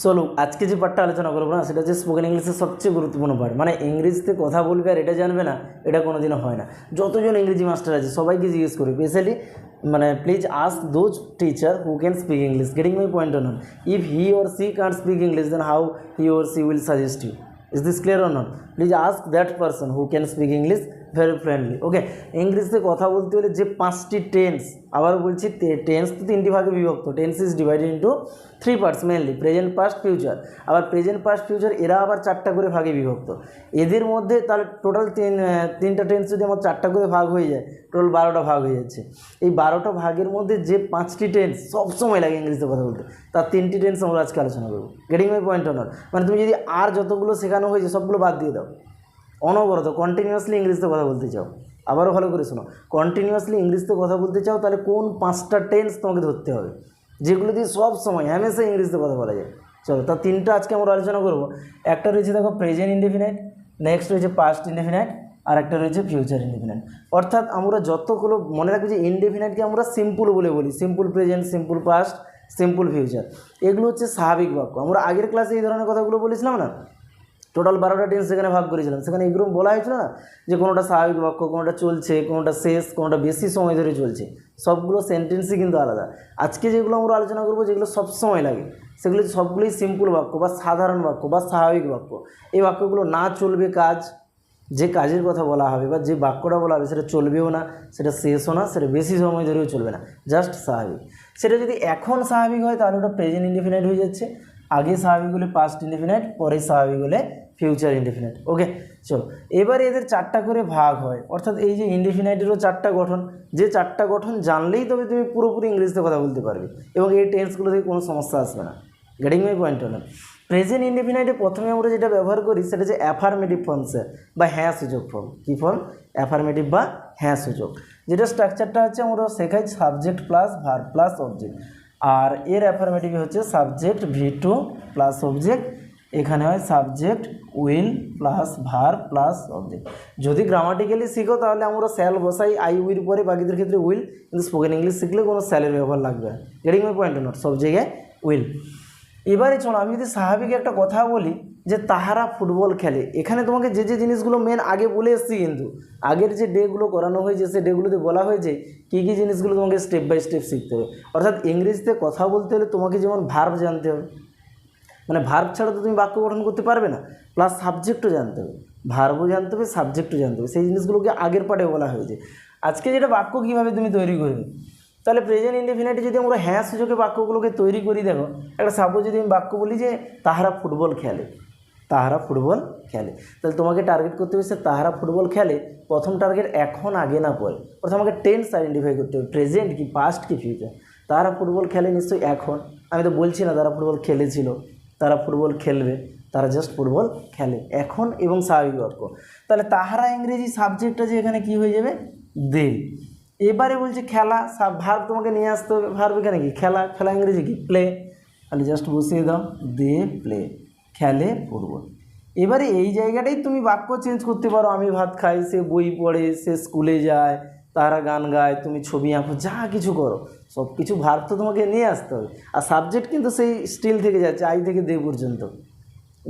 চলো আজকে যে পার্টটা আলোচনা করব না, সেটা হচ্ছে স্পোকেন ইংলিশের সবচেয়ে গুরুত্বপূর্ণ পার্ট মানে ইংরেজিতে কথা বলবে আর এটা জানবে না, এটা কোনোদিনও হয় না। যতজন ইংরেজি মাস্টার আছে, সবাইকে জিজ্ঞেস করি স্পেশালি মানে please ask those teacher who can speak English getting my point on if he or she can't speak English then how he or she will suggest you is this clear on please ask that person who can speak English very friendly okay ইংলিশে কথা বলতে হলে যে পাঁচটি tense আবার বলছি tense তো তিনটি ভাগে বিভক্ত। Tense is divided into three parts mainly present past future আবার প্রেজেন্ট পাস্ট ফিউচার এরা আবার চারটা করে ভাগে বিভক্ত। এদের মধ্যে তাহলে টোটাল তিন তিনটা টেন্স যদি আমার চারটা করে ভাগ হয়ে যায় টোটাল বারোটা ভাগ হয়ে যাচ্ছে। এই বারোটা ভাগের মধ্যে যে পাঁচটি টেন্স সবসময় লাগে ইংরেজিতে কথা বলতে। তার তিনটি টেন্স আমরা আজকে আলোচনা করব। গেটিং মাই পয়েন্ট অনার মানে তুমি যদি আর যতগুলো শেখানো হয়েছে, সবগুলো বাদ দিয়ে দাও। অনবরত কন্টিনিউয়াসলি ইংলিশতে কথা বলতে চাও। আবারও ভালো করে শোনো। কন্টিনিউয়াসলি ইংলিশতে কথা বলতে চাও, তাহলে কোন পাঁচটা টেন্স তোমাকে ধরতে হবে? যেগুলো দিয়ে সব সময় হ্যামেশা ইংলিশতে কথা বলা যায়। চলো তার তিনটা আজকে আমরা আলোচনা করব। একটা রয়েছে দেখো প্রেজেন্ট ইনডেফিনাইট নেক্সট রয়েছে পাস্ট ইনডেফিনাইট আর একটা রয়েছে ফিউচার ইনডেফিনাইট অর্থাৎ আমরা যতগুলো মনে রাখব যে ইনডেফিনাইটকে আমরা সিম্পল বলে বলি। Simple present simple past simple future এগুলো হচ্ছে স্বাভাবিক বাক্য। আমরা আগের ক্লাসে এই ধরনের কথাগুলো বলেছিলাম না? টোটাল বারোটা টেন্স সেখানে ভাগ করেছিলাম। সেখানে এগুলো বলা হয়েছিল না যে কোনোটা স্বাভাবিক বাক্য কোনোটা চলছে, কোনোটা শেষ, কোনোটা বেশি সময় ধরে চলছে। সবগুলো সেন্টেন্সই কিন্তু আলাদা। আজকে যেগুলো আমরা আলোচনা করব, যেগুলো সব সময় লাগে, সেগুলো সবগুলোই সিম্পল বাক্য বা সাধারণ বাক্য বা স্বাভাবিক বাক্য। এই বাক্যগুলো না চলবে কাজ, যে কাজের কথা বলা হবে বা যে বাক্যটা বলা হবে সেটা চলবেও না, সেটা শেষও না, সেটা বেশি সময় ধরেও চলবে না জাস্ট স্বাভাবিক। সেটা যদি এখন স্বাভাবিক হয়, তাহলে ওটা প্রেজেন্ট ইন্ডিফিনাইট হয়ে যাচ্ছে, আগে স্বাভাবিক হলে পাস্ট ইন্ডিফিনাইট পরে স্বাভাবিক হলে ফিউচার ইন্ডিফিনাইট ওকে চলো। এবারে এদের চারটা করে ভাগ হয়। অর্থাৎ এই যে ইন্ডিফিনাইটেরও চারটা গঠন, যে চারটা গঠন জানলেই তবে তুমি পুরোপুরি ইংরেজিতে কথা বলতে পারবে। এবং এই টেন্সগুলো থেকে কোনো সমস্যা আসবে না। গেটিং মাই পয়েন্ট হলো। প্রেজেন্ট ইন্ডিফিনাইটে প্রথমে আমরা যেটা ব্যবহার করি, সেটা হচ্ছে অ্যাফার্মেটিভ ফর্মসের বা হ্যাঁ সুযোগ ফর্ম কী ফর্ম অ্যাফার্মেটিভ বা হ্যাঁ সুযোগ যেটা স্ট্রাকচারটা হচ্ছে আমরা শেখাই subject plus verb plus object আর এর অ্যাফার্মেটিভ হচ্ছে subject V two plus object এখানে হয় subject will plus verb plus object যদি গ্রামাটিক্যালি শিখো, তাহলে আমরা স্যাল বসাই আই উইল পরে, বাকিদের ক্ষেত্রে উইল কিন্তু স্পোকেন ইংলিশ শিখলে কোনো স্যালের ব্যবহার লাগবে গেটিং মাই পয়েন্ট নোট সব জায়গায় উইল এবারে চলো, আমি যদি স্বাভাবিক একটা কথা বলি, যে তাহারা ফুটবল খেলে। এখানে তোমাকে যে যে জিনিসগুলো মেন আগে বলে এসেছি কিন্তু, আগের যে ডেগুলো করানো হয়েছে, সে ডেগুলোতে বলা হয়েছে, কী কী জিনিসগুলো তোমাকে স্টেপ বাই স্টেপ শিখতে হবে। অর্থাৎ ইংরেজিতে কথা বলতে হলে তোমাকে যেমন ভার্ব জানতে হবে মানে ভার্ব ছাড়া তো তুমি বাক্য গঠন করতে পারবে না। প্লাস সাবজেক্টও জানতে হবে। ভার্বও জানতে হবে সাবজেক্টও জানতে হবে। সেই জিনিসগুলোকে আগের পার্টে বলা হয়েছে। আজকে যেটা বাক্য কীভাবে তুমি তৈরি করবে? তাহলে প্রেজেন্ট ইন্ডিফিনাইটে যদি আমরা হ্যাঁ সুযোগে বাক্যগুলোকে তৈরি করি, দেখো, একটা সাপোজ যদি আমি বাক্য বলি যে, তাহারা ফুটবল খেলে। তাহারা ফুটবল খেলে। তাহলে তোমাকে টার্গেট করতে হবে তাহারা ফুটবল খেলে। প্রথম টার্গেট এখন, আগে না পরে। প্রথম আমাকে টেন্স আইডেন্টিফাই করতে হবে প্রেজেন্ট কি পাস্ট কি ফিউচার তারা ফুটবল খেলে নিশ্চয়ই এখন। আমি তো বলছি না তারা ফুটবল খেলেছিল। তারা ফুটবল খেলবে, তারা জাস্ট ফুটবল খেলে। এখন এবং স্বাভাবিক বাক্য তাহলে তাহারা ইংরেজি সাবজেক্টটা যে এখানে কি হয়ে যাবে? দে এবারে বলছে খেলা ভার্ব তোমাকে নিয়ে আসতে হবে। ভার্ব এখানে কি? খেলা খেলা ইংরেজি কি? প্লে তাহলে জাস্ট বসিয়ে দাও। দে প্লে খেলে ফুটবল। এবারে এই জায়গাটাই তুমি বাক্য চেঞ্জ করতে পারো। আমি ভাত খাই, সে বই পড়ে, সে স্কুলে যায় তারা গান গায়, তুমি ছবি আঁকো, যা কিছু করো, সব কিছু ভার তো তোমাকে নিয়ে আসতে হবে। আর সাবজেক্ট কিন্তু সেই স্টিল থেকে যাচ্ছে আই থেকে দে পর্যন্ত।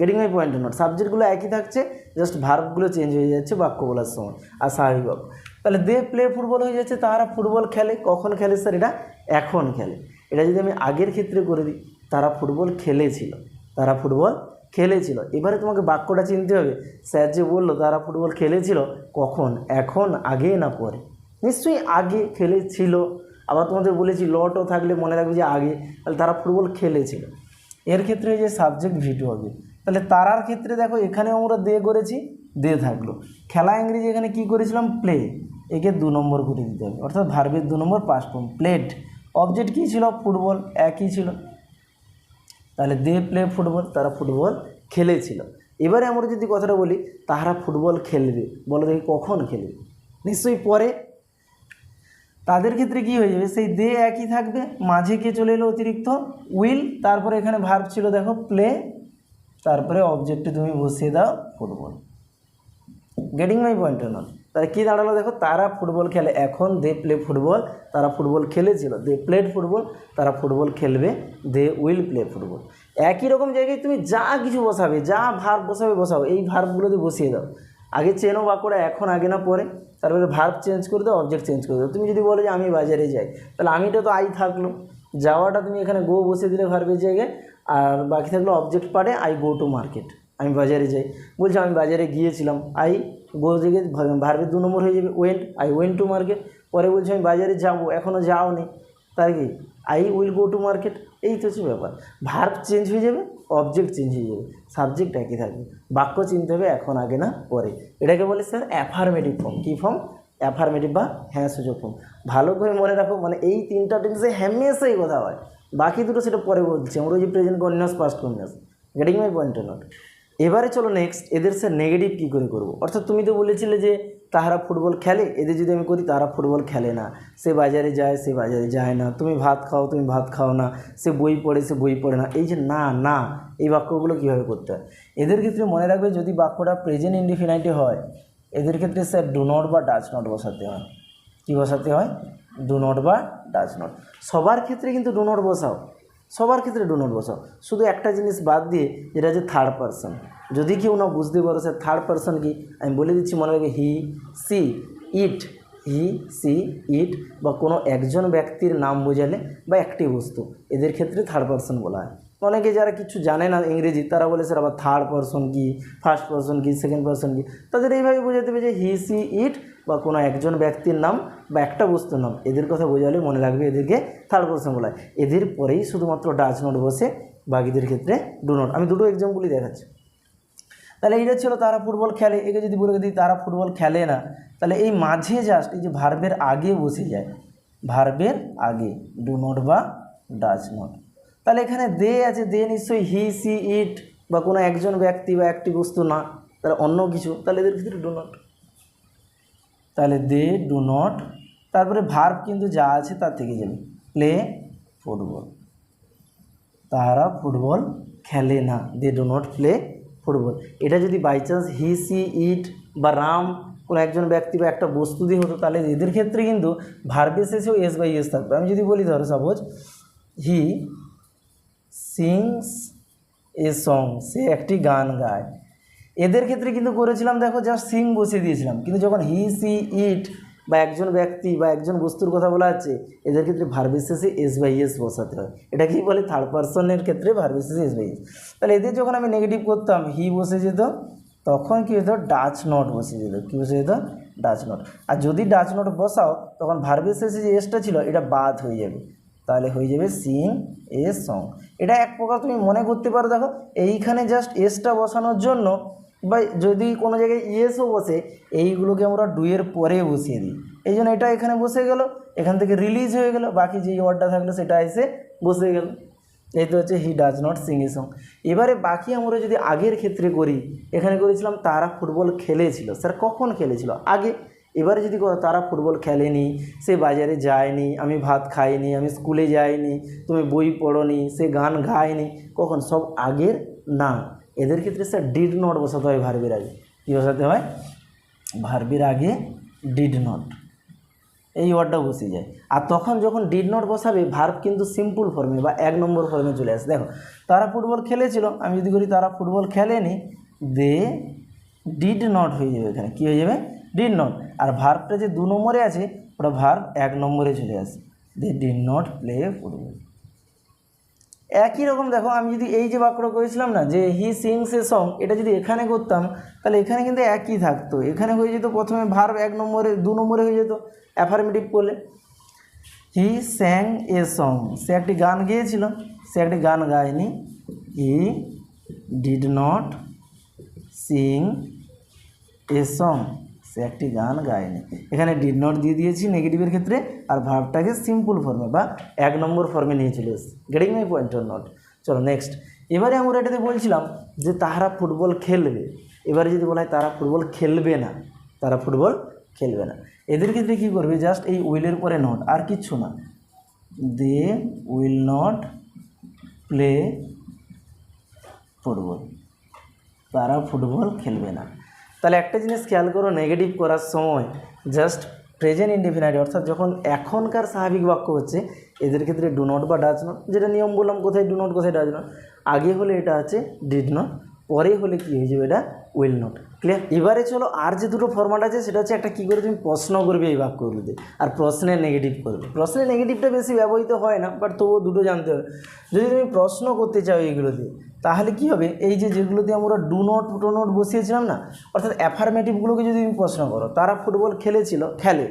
গেটিং মাই পয়েন্ট নট সাবজেক্টগুলো একই থাকছে জাস্ট ভার্বগুলো চেঞ্জ হয়ে যাচ্ছে বাক্য বলার সময়, আর স্বাভাবিক বাক্য তাহলে দে প্লে ফুটবল হয়ে যাচ্ছে, তারা ফুটবল খেলে, কখন খেলে স্যার এটা এখন খেলে। এটা যদি আমি আগের ক্ষেত্রে করে দিই, তারা ফুটবল খেলেছিল, তারা ফুটবল খেলেছিল। এবারে তোমাকে বাক্যটা চিনতে হবে। স্যার যে বলল, তারা ফুটবল খেলেছিল, কখন? এখন, আগে না পরে? নিশ্চয়ই আগে খেলেছিল। আবার তোমাদের বলেছি, লটও থাকলে মনে রাখবে যে আগে। তাহলে তারা ফুটবল খেলেছিল। এর ক্ষেত্রে যে সাবজেক্ট ভিটু হবে তাহলে তারার ক্ষেত্রে দেখো, এখানেও আমরা দে করেছি, দে থাকল। খেলা ইংরেজি এখানে কি করেছিলাম? প্লে একে দু নম্বর করে দিতে হবে। অর্থাৎ ভার্বের দু নম্বর পাঁচ ফর্ম প্লেট অবজেক্ট কী ছিল? ফুটবল একই ছিল। তাহলে দে প্লে ফুটবল তারা ফুটবল খেলেছিল। এবারে আমরা যদি কথাটা বলি তাহারা ফুটবল খেলবে। বলো দেখি কখন খেলবে? নিশ্চয়ই পরে তাদের ক্ষেত্রে কি হয়ে যাবে? সেই দে একই থাকবে, মাঝে কে চলে এলো অতিরিক্ত? উইল তারপরে এখানে ভার্ব ছিল দেখো প্লে তারপরে অবজেক্টে তুমি বসিয়ে দাও football getting my point not তাহলে কী দাঁড়াল দেখো, তারা ফুটবল খেলে, এখন দে প্লে ফুটবল তারা ফুটবল খেলেছিল দে প্লেড ফুটবল তারা ফুটবল খেলবে দে উইল প্লে ফুটবল একই রকম জায়গায় তুমি যা কিছু বসাবে, যা ভার্ব বসাবে, বসাও, এই ভার্বগুলোতে বসিয়ে দাও। আগে চেনো বাক্যটা এখন আগে না পরে, তারপরে ভার্ব চেঞ্জ করে দাও অবজেক্ট চেঞ্জ করে দাও। তুমি যদি বলো যে আমি বাজারে যাই, তাহলে আমিটা তো আই থাকল। যাওয়াটা তুমি এখানে গো বসে দিলে ভার্বের জায়গায়, আর বাকি থাকল অবজেক্ট পারে আই গো টু মার্কেট আমি বাজারে যাই। বলছি আমি বাজারে গিয়েছিলাম। আই গো জায়গায় ভার্বের দু নম্বর হয়ে যাবে। Went I went to market পরে বলছি আমি বাজারে যাব এখনও যাও নি তাই কি? I will go to market এই তো হচ্ছে ব্যাপার। ভার্ব চেঞ্জ হয়ে যাবে অবজেক্ট চেঞ্জ হয়ে যাবে। সাবজেক্ট একই থাকবে। বাক্য চিনতে হবে এখন, আগে না, পরে। এটাকে বলে স্যার অ্যাফার্মেটিভ ফর্ম কী ফর্ম অ্যাফার্মেটিভ বা হ্যাঁ সূচক ফর্ম ভালো করে মনে রাখো মানে এই তিনটা টেন্সে হ্যামেশাই কথা হয়। বাকি দুটো সেটা পরে বলছি। আমরা ওই যে present continuous past continuous getting my point not এবারে চলো নেক্সট এদের স্যার নেগেটিভ কী করে করব? অর্থাৎ তুমি তো বলেছিলে যে তাহারা ফুটবল খেলে, এদের যদি আমি করি তারা ফুটবল খেলে না। সে বাজারে যায়, সে বাজারে যায় না। তুমি ভাত খাও, তুমি ভাত খাও না। সে বই পড়ে, সে বই পড়ে না। এই যে না না, এই বাক্যগুলো কীভাবে করতে হয়? এদের ক্ষেত্রে মনে রাখবে যদি বাক্যটা প্রেজেন্ট ইন্ডিফিনাইটে হয়, এদের ক্ষেত্রে স্যার ডু নট বা ডাচ নট বসাতে হয়। কী বসাতে হয়? ডু নট বা ডাচ নট সবার ক্ষেত্রে কিন্তু ডু নট বসাও। সবার ক্ষেত্রে ডু নট বসাও। শুধু একটা জিনিস বাদ দিয়ে যেটা হচ্ছে থার্ড পারসন যদি কেউ না বুঝতে পারো সে থার্ড পারসন কি, আমি বলে দিচ্ছি মনে রাখবে হি she it he she it বা কোনো একজন ব্যক্তির নাম বোঝালে বা একটি বস্তু, এদের ক্ষেত্রে থার্ড পারসন বলা হয়। অনেকে যারা কিছু জানে না ইংরেজি, তারা বলে, স্যার আবার থার্ড পারসন কি ফার্স্ট পারসন কি সেকেন্ড পারসন কি? তাদের এইভাবে বোঝাতে হবে যে হি সি ইট বা কোনো একজন ব্যক্তির নাম বা একটা বস্তুর নাম, এদের কথা বোঝালে মনে রাখবে এদেরকে থার্ড পারসন বলা এদের পরেই শুধুমাত্র ডাচ নোট বসে, বাকিদের ক্ষেত্রে ডু নোট আমি দুটো এক্সাম্পলই দেখাচ্ছি। তাহলে এইটা ছিল তারা ফুটবল খেলে। একে যদি বলে দিই তারা ফুটবল খেলে না, তাহলে এই মাঝে জাস্ট এই যে ভার্বের আগে বসে যায়। ভার্বের আগে ডু নট বা ডাচ নট তাহলে এখানে দে আছে দে নিশ্চয়ই হি সি ইট বা কোনো একজন ব্যক্তি বা একটি বস্তু না, তাহলে অন্য কিছু, তাহলে এদের ক্ষেত্রে ডু নট তাহলে দে, ডু নট। তারপরে ভার্ব কিন্তু যা আছে তার থেকে যাবে। Play football. তারা ফুটবল খেলে না। They, do not play football. এটা যদি by chance he she it বা রাম কোনো একজন ব্যক্তি বা একটা বস্তু দিয়ে হতো, তাহলে এদের ক্ষেত্রে কিন্তু ভার্বে শেষেও এস বাই এস থাকবে। আমি যদি বলি ধরো suppose he sings a song সে একটি গান গায়। এদের ক্ষেত্রে কিন্তু করেছিলাম, দেখো জাস্ট সিং বসিয়ে দিয়েছিলাম। কিন্তু যখন হি, সি, ইট বা একজন ব্যক্তি বা একজন বস্তুর কথা বলা হচ্ছে, এদের ক্ষেত্রে শেষে এস বাই এস বসাতে হয়। এটা কি বলে থার্ড পার্সনের ক্ষেত্রে শেষে এস বাই এস তাহলে এদের যখন আমি নেগেটিভ করতাম, হি বসে যেত, তখন কী হতো? ডাচ নট বসে যেত কী বসে যেত ডাচ নট আর যদি ডাচ নট বসাও, তখন ভার্বের যে এসটা ছিল, এটা বাদ হয়ে যাবে। তাহলে হয়ে যাবে সিং এ সং। এটা এক প্রকার তুমি মনে করতে পারো, দেখো, এইখানে জাস্ট এসটা বসানোর জন্য বা যদি কোনো জায়গায় ইয়েসও বসে, এইগুলোকে আমরা ডুয়ের পরে বসিয়ে দিই। এই জন্য এটা এখানে বসে গেল, এখান থেকে রিলিজ হয়ে গেল, বাকি যেই ওয়ার্ডটা থাকল সেটা এসে বসে গেল। এই তো হচ্ছে he does not sing a song. এবারে বাকি আমরা যদি আগের ক্ষেত্রে করি, এখানে করেছিলাম তারা ফুটবল খেলেছিল। স্যার, কখন খেলেছিল? আগে। এবারে যদি তারা ফুটবল খেলেনি, সে বাজারে যায়নি, আমি ভাত খাইনি, আমি স্কুলে যাইনি, তুমি বই পড়নি, সে গান গায়নি, কখন? সব আগের না। এদের ক্ষেত্রে স্যার ডিড নট বসাতে হয় ভার্বের আগে। কী বসাতে হয়? ভার্বের আগে ডিড নট এই ওয়ার্ডটা বসে যায়। আর তখন যখন ডিড নট বসাবে ভার্ব কিন্তু সিম্পল ফর্মে বা এক নম্বর ফর্মে চলে আসে। দেখো, তারা ফুটবল খেলেছিল, আমি যদি করি তারা ফুটবল খেলেনি দে ডিড নট হয়ে যাবে এখানে। কী হয়ে যাবে? ডিড নট আর ভার্বটা যে দু নম্বরে আছে, ওটা ভার্ব এক নম্বরে চলে আসে। They did not play football একই রকম দেখো, আমি যদি এই যে বাক্যটা করেছিলাম না, যে হি সিংস এ সং এটা যদি এখানে করতাম, তাহলে এখানে কিন্তু একই থাকতো। এখানে হয়ে যেত প্রথমে ভার্ব এক নম্বরে, দু নম্বরে হয়ে যেত অ্যাফার্মেটিভ করলে। হি স্যাং এ সং সে একটি গান গেয়েছিল, সে একটি গান গায়নি। He did not sing a song সে একটি গান গায়নি। এখানে ডিড নট দিয়ে দিয়েছি নেগেটিভের ক্ষেত্রে, আর ভার্বটাকে সিম্পল ফর্মে বা এক নম্বর ফর্মে নিয়ে চলে এসেছি getting my point or not চলো নেক্সট এবারে আমরা এটাতে বলছিলাম যে তারা ফুটবল খেলবে। এবারে যদি বলা হয় তারা ফুটবল খেলবে না, তারা ফুটবল খেলবে না। এদের ক্ষেত্রে কী করবে? জাস্ট এই উইলের পরে নট আর কিচ্ছু না। They will not play football তারা ফুটবল খেলবে না। তাহলে একটা জিনিস খেয়াল করো নেগেটিভ করার সময় জাস্ট প্রেজেন্ট ইন্ডিফিনাইট অর্থাৎ যখন এখনকার স্বাভাবিক বাক্য হচ্ছে, এদের ক্ষেত্রে ডু নট বা ডাজ নট যেটা নিয়ম বললাম, কোথায় ডু নট কোথায় ডাজ নট আগে হলে এটা আছে ডিড নট পরে হলে কি হয়ে যাবে এটা উইল নট ক্লিয়ার এবারে চলো আর যে দুটো ফরম্যাট আছে, সেটা হচ্ছে একটা কী করে তুমি প্রশ্ন করবে এই বাক্যগুলোতে। আর প্রশ্নের নেগেটিভ করবে। প্রশ্নের নেগেটিভটা বেশি ব্যবহৃত হয় না বাট তবুও দুটো জানতে হবে। যদি তুমি প্রশ্ন করতে চাও এইগুলোতে, তাহলে কি হবে? এই যে যেগুলোতে আমরা ডু নট টু নট বসিয়েছিলাম না, অর্থাৎ অ্যাফার্মেটিভগুলোকে যদি তুমি প্রশ্ন করো, তারা ফুটবল খেলেছিল, খেলে।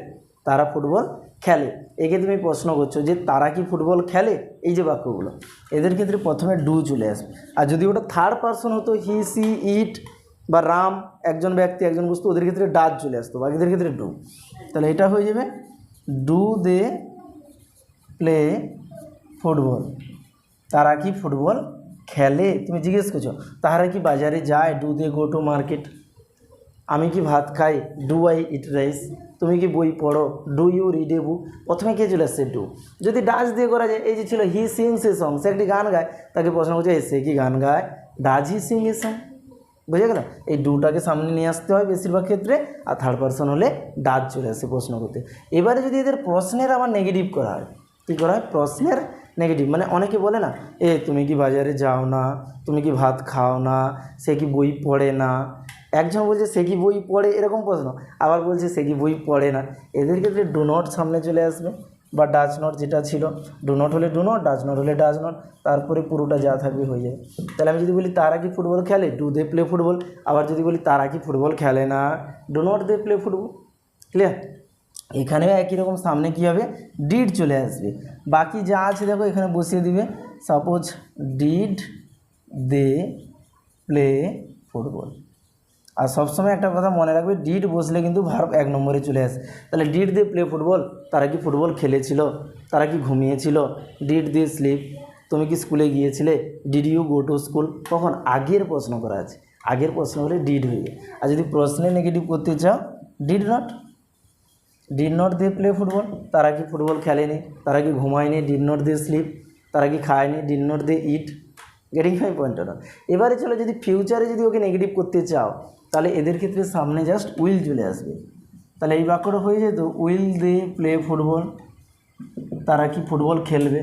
তারা ফুটবল খেলে। একে তুমি প্রশ্ন করছ যে তারা কি ফুটবল খেলে? এই যে বাক্যগুলো। এদের ক্ষেত্রে প্রথমে ডু চলে আসবে। আর যদি ওটা থার্ড পার্সন হতো হি সি ইট বা রাম একজন ব্যক্তি একজন বস্তু ওদের ক্ষেত্রে ডাচ চলে আসতো বাকিদের ক্ষেত্রে ডু। তাহলে এটা হয়ে যাবে ডু দে প্লে ফুটবল। তারা কি ফুটবল খেলে? তুমি জিজ্ঞেস করছ তারা কি বাজারে যায় do they go to market? আমি কি ভাত খাই? Do I eat rice. তুমি কি বই পড়ো? Do you read a book? প্রথমে কে চলে আসছে ডু? যদি ডাচ দিয়ে করা যায় এই যে ছিল হি সিংস এ সং সে একটি গান গায় তাকে প্রশ্ন করছে "এ, সে কি গান গায়? Does he sing a song. বুঝে গেল? এই ডুটাকে সামনে নিয়ে আসতে হয় বেশিরভাগ ক্ষেত্রে, আর থার্ড পার্সন হলে ডাজ চলে আসে প্রশ্ন করতে। এবারে যদি এদের প্রশ্নের আবার নেগেটিভ করা হয়, কী করা হয়? প্রশ্নের নেগেটিভ মানে অনেকে বলে না, এ, তুমি কি বাজারে যাও না? তুমি কি ভাত খাও না? সে কি বই পড়ে না? একজন বলছে, সে কি বই পড়ে? এরকম প্রশ্ন। আবার বলছে, সে কি বই পড়ে না? এদের ক্ষেত্রে ডু নট সামনে চলে আসবে। বা ডাচ নট যেটা ছিল ডু নট হলে ডু নট ডাচ নট হলে ডাচ নট তারপরে পুরোটা যা থাকবে হয়ে যাবে তাহলে আমি যদি বলি তারা কি ফুটবল খেলে? ডু দে প্লে ফুটবল আবার যদি বলি তারা কি ফুটবল খেলে না? Do not they play football clear এখানেও একই রকম, সামনে কী হবে? ডিড চলে আসবে। বাকি যা আছে দেখো, এখানে বসিয়ে দিবে। Suppose did they play football আর সবসময় একটা কথা মনে রাখবে ডিড বসলে কিন্তু ভার্ব এক নম্বরে চলে আসে। তাহলে ডিড দিয়ে প্লে ফুটবল তারা কি ফুটবল খেলেছিল? তারা কি ঘুমিয়েছিল? ডিড দে স্লিপ তুমি কি স্কুলে গিয়েছিলে? Did you go to school তখন আগের প্রশ্ন করা আছে। আগের প্রশ্ন হলে ডিড হয়ে যায়। আর যদি প্রশ্নে নেগেটিভ করতে চাও did not did not they play football তারা কি ফুটবল খেলেনি? তারা কি ঘুমায়নি? ডিড নট দে স্লিপ তারা কি খায়নি? Did not they eat getting my point এবারে চলো যদি ফিউচারে যদি ওকে নেগেটিভ করতে চাও তাহলে এদের ক্ষেত্রে সামনে জাস্ট উইল চলে আসবে। তাহলে এই বাক্যটা হয়ে যেত, উইল দে প্লে ফুটবল, তারা কি ফুটবল খেলবে?